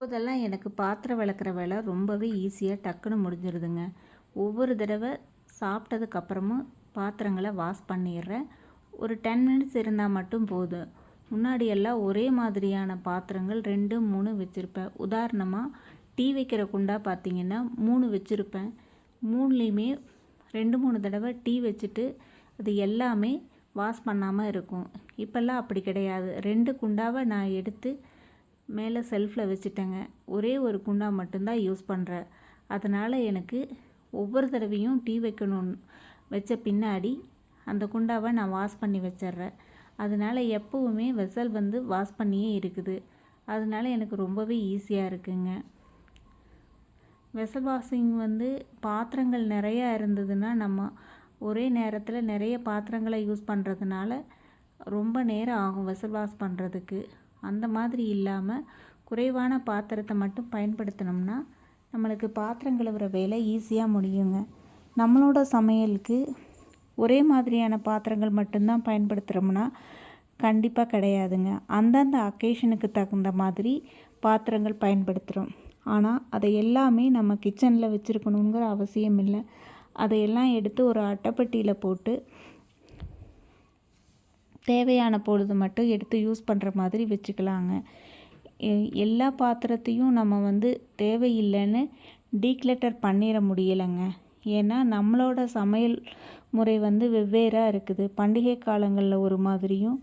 இப்போதெல்லாம் எனக்கு பாத்திரம் விளக்குற வேலை ரொம்பவே ஈஸியாக டக்குன்னு முடிஞ்சிருதுங்க. ஒவ்வொரு தடவை சாப்பிட்டதுக்கப்புறமும் பாத்திரங்களை வாஷ் பண்ணிடுறேன். ஒரு டென் மினிட்ஸ் இருந்தால் மட்டும் போதும். முன்னாடியெல்லாம் ஒரே மாதிரியான பாத்திரங்கள் ரெண்டு மூணு வச்சுருப்பேன். உதாரணமாக டீ வைக்கிற குண்டா பார்த்தீங்கன்னா மூணு வச்சுருப்பேன். மூணுலேயுமே ரெண்டு மூணு தடவை டீ வச்சுட்டு அது எல்லாமே வாஷ் பண்ணாமல் இருக்கும். இப்போல்லாம் அப்படி கிடையாது. ரெண்டு குண்டாவை நான் எடுத்து மேலே செல்ஃபில் வச்சுட்டேங்க. ஒரே ஒரு குண்டா மட்டும்தான் யூஸ் பண்ணுறேன் அதனால் எனக்கு ஒவ்வொரு தடவையும் டீ வைக்கணும் வச்ச பின்னாடி அந்த குண்டாவை நான் வாஷ் பண்ணி வச்சிட்றேன். அதனால் எப்போவுமே வெசல் வந்து வாஷ் பண்ணியே இருக்குது. அதனால் எனக்கு ரொம்பவே ஈஸியாக இருக்குங்க. வெசல் வாஷிங் வந்து பாத்திரங்கள் நிறையா இருந்ததுன்னா நம்ம ஒரே நேரத்தில் நிறைய பாத்திரங்களை யூஸ் பண்ணுறதுனால ரொம்ப நேரம் ஆகும் வெசல் வாஷ் பண்ணுறதுக்கு அந்த மாதிரி இல்லாமல் குறைவான பாத்திரத்தை மட்டும் பயன்படுத்தினோம்னா நம்மளுக்கு பாத்திரம் கழுவுற வேலை ஈஸியாக முடியுங்க. நம்மளோட சமையலுக்கு ஒரே மாதிரியான பாத்திரங்கள் மட்டும்தான் பயன்படுத்துகிறோம்னா கண்டிப்பாக கிடையாதுங்க. அந்தந்த அக்கேஷனுக்கு தகுந்த மாதிரி பாத்திரங்கள் பயன்படுத்துகிறோம் ஆனால் அதை எல்லாமே நம்ம கிச்சனில் வச்சுருக்கணுங்கிற அவசியம் இல்லை. அதையெல்லாம் எடுத்து ஒரு அட்டைப்பெட்டியில் போட்டு தேவையான பொழுது மட்டும் எடுத்து யூஸ் பண்ணுற மாதிரி வச்சுக்கலாங்க. எல்லா பாத்திரத்தையும் நம்ம வந்து தேவையில்லைன்னு டீக்லெட்டர் பண்ணிட முடியலைங்க. ஏன்னா நம்மளோட சமையல் முறை வந்து வெவ்வேறாக இருக்குது. பண்டிகை காலங்களில் ஒரு மாதிரியும்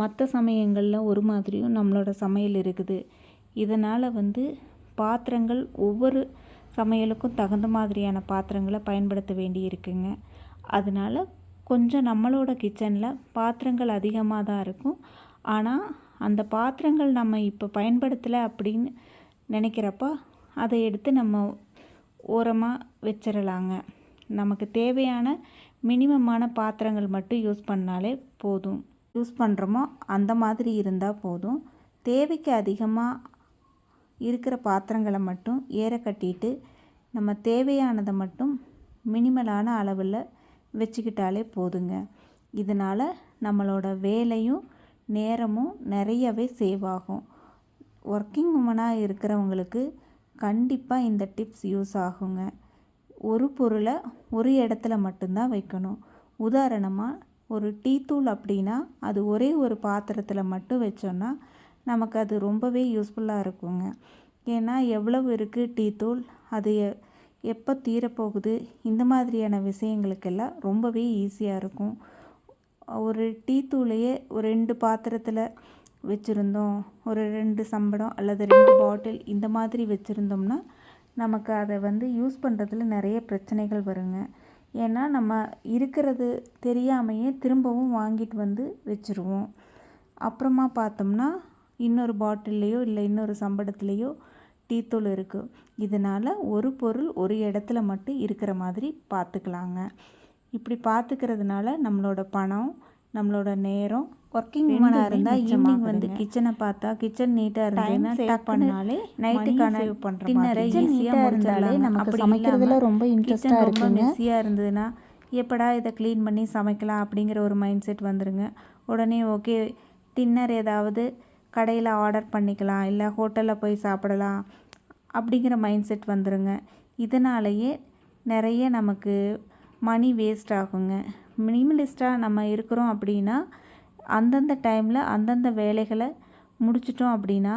மற்ற சமயங்களில் ஒரு மாதிரியும் நம்மளோட சமையல் இருக்குது. இதனால் வந்து பாத்திரங்கள் ஒவ்வொரு சமையலுக்கும் தகுந்த மாதிரியான பாத்திரங்களை பயன்படுத்த வேண்டி இருக்குங்க அதனால் கொஞ்சம் நம்மளோட கிச்சனில் பாத்திரங்கள் அதிகமாக தான் இருக்கும். ஆனால் அந்த பாத்திரங்கள் நம்ம இப்போ பயன்படுத்தலை அப்படின்னு நினைக்கிறப்ப அதை எடுத்து நம்ம ஓரமாக வச்சிடலாங்க நமக்கு தேவையான மினிமமான பாத்திரங்கள் மட்டும் யூஸ் பண்ணாலே போதும். யூஸ் பண்ணுறோமோ அந்த மாதிரி இருந்தால் போதும். தேவைக்கு அதிகமாக இருக்கிற பாத்திரங்களை மட்டும் ஏற கட்டிட்டு நம்ம தேவையானதை மட்டும் மினிமலான அளவில் வச்சுக்கிட்டாலே போதுங்க. இதனால் நம்மளோட வேலையும் நேரமும் நிறையவே சேவ் ஆகும். ஒர்க்கிங் உமனாக இருக்கிறவங்களுக்கு கண்டிப்பாக இந்த டிப்ஸ் யூஸ் ஆகுங்க. ஒரு பொருளை ஒரு இடத்துல மட்டும்தான் வைக்கணும். உதாரணமாக ஒரு டீ தூள் அப்படின்னா அது ஒரே ஒரு பாத்திரத்தில் மட்டும் வச்சோன்னா நமக்கு அது ரொம்பவே யூஸ்ஃபுல்லாக இருக்குங்க. ஏன்னா எவ்வளவு இருக்குது டீ தூள்? அது எப்போ தீரப்போகுது? இந்த மாதிரியான விஷயங்களுக்கெல்லாம் ரொம்பவே ஈஸியாக இருக்கும். ஒரு டீ தூளையே ஒரு ரெண்டு பாத்திரத்தில் வச்சுருந்தோம். ஒரு ரெண்டு சம்படம் அல்லது ரெண்டு பாட்டில் இந்த மாதிரி வச்சுருந்தோம்னா நமக்கு அதை வந்து யூஸ் பண்ணுறதுல நிறைய பிரச்சனைகள் வருங்க. ஏன்னா நம்ம இருக்கிறது தெரியாமையே திரும்பவும் வாங்கிட்டு வந்து வச்சுருவோம். அப்புறமா பார்த்தோம்னா இன்னொரு பாட்டில்லையோ இல்லை இன்னொரு சம்படத்துலேயோ டீத்தூள் இருக்குது இதனால் ஒரு பொருள் ஒரு இடத்துல மட்டும் இருக்கிற மாதிரி பார்த்துக்கலாங்க இப்படி பார்த்துக்கிறதுனால நம்மளோட பணம் நம்மளோட நேரம் ஒர்க்கிங் உமனாக இருந்தால் ஈவினிங் வந்து கிச்சனை பார்த்தா கிச்சன் நீட்டாக இருந்ததுன்னா டக் பண்ணாலே நைட்டுக்கான டின்னரை ஈஸியாக இருந்தாலே நமக்கு சமைக்கிறதுல ரொம்ப இன்ட்ரெஸ்டாக ரொம்ப மெஸ்ஸியாக இருந்ததுன்னா எப்படா இதை க்ளீன் பண்ணி சமைக்கலாம் அப்படிங்கிற ஒரு மைண்ட் செட் வந்துடுங்க உடனே ஓகே டின்னர் ஏதாவது கடையில் ஆர்டர் பண்ணிக்கலாம் இல்லை ஹோட்டலில் போய் சாப்பிடலாம் அப்படிங்கிற மைண்ட் செட் வந்துடுங்க இதனாலேயே நிறைய நமக்கு மணி வேஸ்ட் ஆகுங்க. மினிமலிஸ்ட்டாக நம்ம இருக்கிறோம் அப்படின்னா அந்தந்த டைமில் அந்தந்த வேலைகளை முடிச்சிட்டோம் அப்படின்னா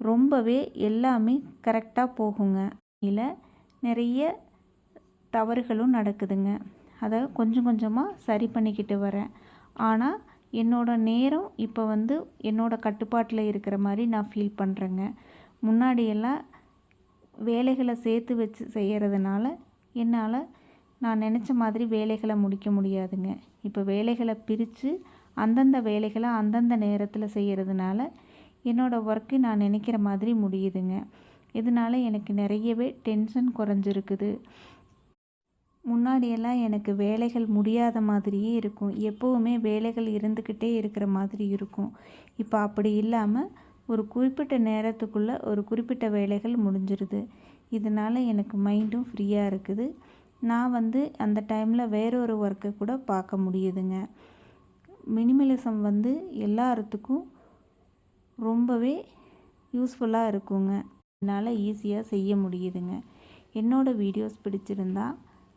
ரொம்பவே எல்லாமே கரெக்டாக போகுங்க. இல்லை நிறைய தவறுகளும் நடக்குதுங்க. அதை கொஞ்சம் கொஞ்சமாக சரி பண்ணிக்கிட்டு வரேன். ஆனால் என்னோடய நேரம் இப்போ வந்து என்னோடய கட்டுப்பாட்டில் இருக்கிற மாதிரி நான் ஃபீல் பண்ணுறேங்க முன்னாடியெல்லாம் வேலைகளை சேர்த்து வச்சு செய்கிறதுனால என்னால் நான் நினச்ச மாதிரி வேலைகளை முடிக்க முடியாதுங்க. இப்போ வேலைகளை பிரித்து அந்தந்த வேலைகளை அந்தந்த நேரத்தில் செய்கிறதுனால என்னோடய ஒர்க்கு நான் நினைக்கிற மாதிரி முடியுதுங்க. இதனால் எனக்கு நிறையவே டென்ஷன் குறைஞ்சிருக்குது. முன்னாடியெல்லாம் எனக்கு வேலைகள் முடியாத மாதிரியே இருக்கும். எப்போவுமே வேலைகள் இருந்துக்கிட்டே இருக்கிற மாதிரி இருக்கும். இப்போ அப்படி இல்லாமல் ஒரு குறிப்பிட்ட நேரத்துக்குள்ளே ஒரு குறிப்பிட்ட வேலைகள் முடிஞ்சிருது. இதனால் எனக்கு மைண்டும் ஃப்ரீயாக இருக்குது. நான் வந்து அந்த டைமில் வேறொரு ஒர்க்கை கூட பார்க்க முடியுதுங்க. மினிமலிசம் வந்து எல்லாத்துக்கும் ரொம்பவே யூஸ்ஃபுல்லாக இருக்குங்க. என்னால் ஈஸியாக செய்ய முடியுதுங்க. என்னோடய வீடியோஸ் பிடிச்சிருந்தா